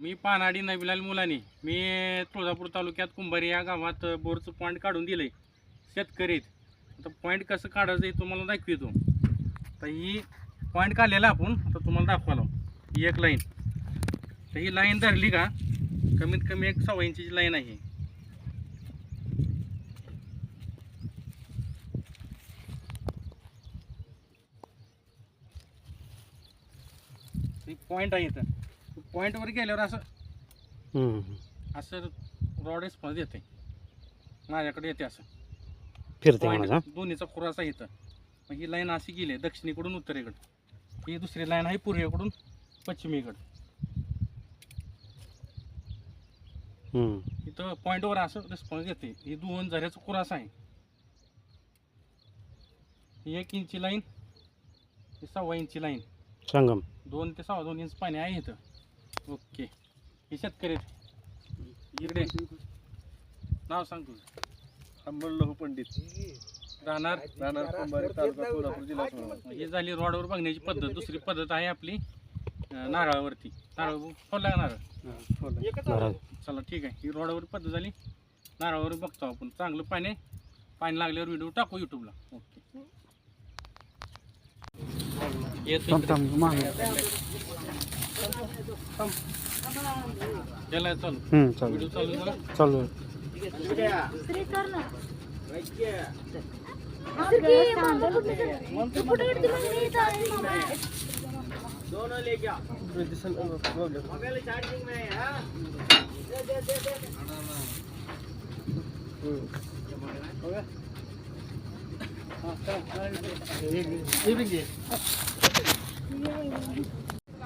मी पानाडी नबिलाल मुलानी. मी तुळजापूर तालुक्यात कुंभारी या गावात बोरचं पॉईंट काढून दिलं शेतकरी आहेत. आता पॉईंट कसं काढायचं हे तुम्हाला दाखवितो. तर ही पॉईंट काढलेला आपण आता तुम्हाला दाखवालो ही एक लाईन तर ही लाईन धरली का कमीत कमी एक सव्वा इंचीची लाईन आहे. पॉईंट आहे इथं. पॉईंटवर गेल्यावर असं हम्म. असं रॉड रिस्पॉन्स येते माझ्याकडे येते असं. फिरते Point माझा. दोन्हीचा खुरासा इथं. मग ही लाईन अशी गेली आहे दक्षिणेकडून उत्तरेकडे. ही दुसरी लाईन आहे पूर्वेकडून पश्चिमेकडे. इथं पॉईंटवर असं रिस्पॉन्स येते ही दोन झऱ्याचा खुरासा आहे. ही एक इंची लाईन ही सव्वा इंची लाईन संगम. दोन ते सव्वा दोन इंच पाणी आहे इथं. ओके. हे शेतकरी आहेत. इकडे. नाव सांग तुझं. अंबल लहू पंडित. राहणार? राहणार कुंभारी तालुका सोलापूर जिल्हा सोलापूर. ही झाली रोडवर बघण्याची पद्धत. दुसरी पद्धत आहे आपली अं, नारळावरती. नारळ फोडला का नारळ. चला ठीक आहे. ही रोडावर पद्धत झाली. नारळावर बघतो आपण. चांगलं पाणी. पाणी लागल्यावर व्हिडिओ टाकू युट्यूबला ओके. येतो चालू. हम्म, चालेल. व्हिडिओ चालू झाला चालू.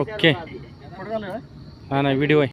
ओके हा नाही व्हिडिओ आहे.